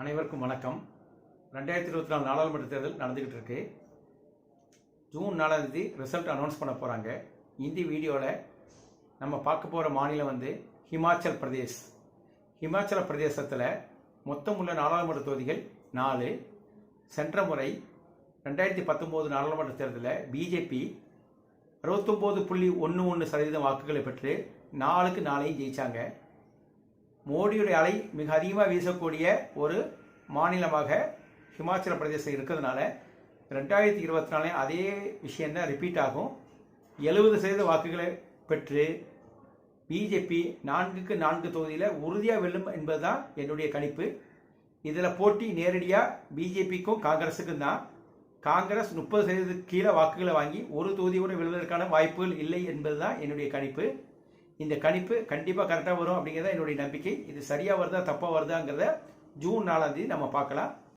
அனைவருக்கும் வணக்கம். ரெண்டாயிரத்தி இருபத்தி நாலு நாடாளுமன்ற தேர்தல் நடந்துக்கிட்டு இருக்கு. ஜூன் நாலாம் தேதி ரிசல்ட் அனௌன்ஸ் பண்ண போகிறாங்க இந்த வீடியோவில் நம்ம பார்க்க போகிற மாநிலம் வந்து ஹிமாச்சல் பிரதேஷ். ஹிமாச்சல பிரதேசத்தில் மொத்தம் உள்ள நாடாளுமன்ற தொகுதிகள் நாலு. சென்ற முறை ரெண்டாயிரத்தி பத்தொம்போது நாடாளுமன்ற தேர்தலில் பிஜேபி அறுபத்தொம்போது புள்ளி ஒன்று ஒன்று சதவீதம் வாக்குகளை பெற்று நாலுக்கு நாளையும் ஜெயித்தாங்க மோடியுடைய அலை மிக அதிகமாக வீசக்கூடிய ஒரு மாநிலமாக ஹிமாச்சல பிரதேசம் இருக்கிறதுனால ரெண்டாயிரத்தி இருபத்தி நாலு அதே விஷயந்தான் ரிப்பீட் ஆகும். எழுபது சதவீத வாக்குகளை பெற்று பிஜேபி நான்குக்கு நான்கு தொகுதியில் உறுதியாக வெல்லும் என்பது தான் என்னுடைய கணிப்பு. இதில் போட்டி நேரடியாக பிஜேபிக்கும் காங்கிரஸுக்கும் தான். காங்கிரஸ் முப்பது சதவீதத்துக்கு கீழே வாக்குகளை வாங்கி ஒரு தொகுதி கூட வெல்வதற்கான வாய்ப்புகள் இல்லை என்பது தான் என்னுடைய கணிப்பு. இந்த கணிப்பு கண்டிப்பாக கரெக்டாக வரும் அப்படிங்கிறத என்னுடைய நம்பிக்கை. இது சரியாக வருதா தப்பாக வருதாங்கிறத ஜூன் நாலாம் தேதி நம்ம பார்க்கலாம்.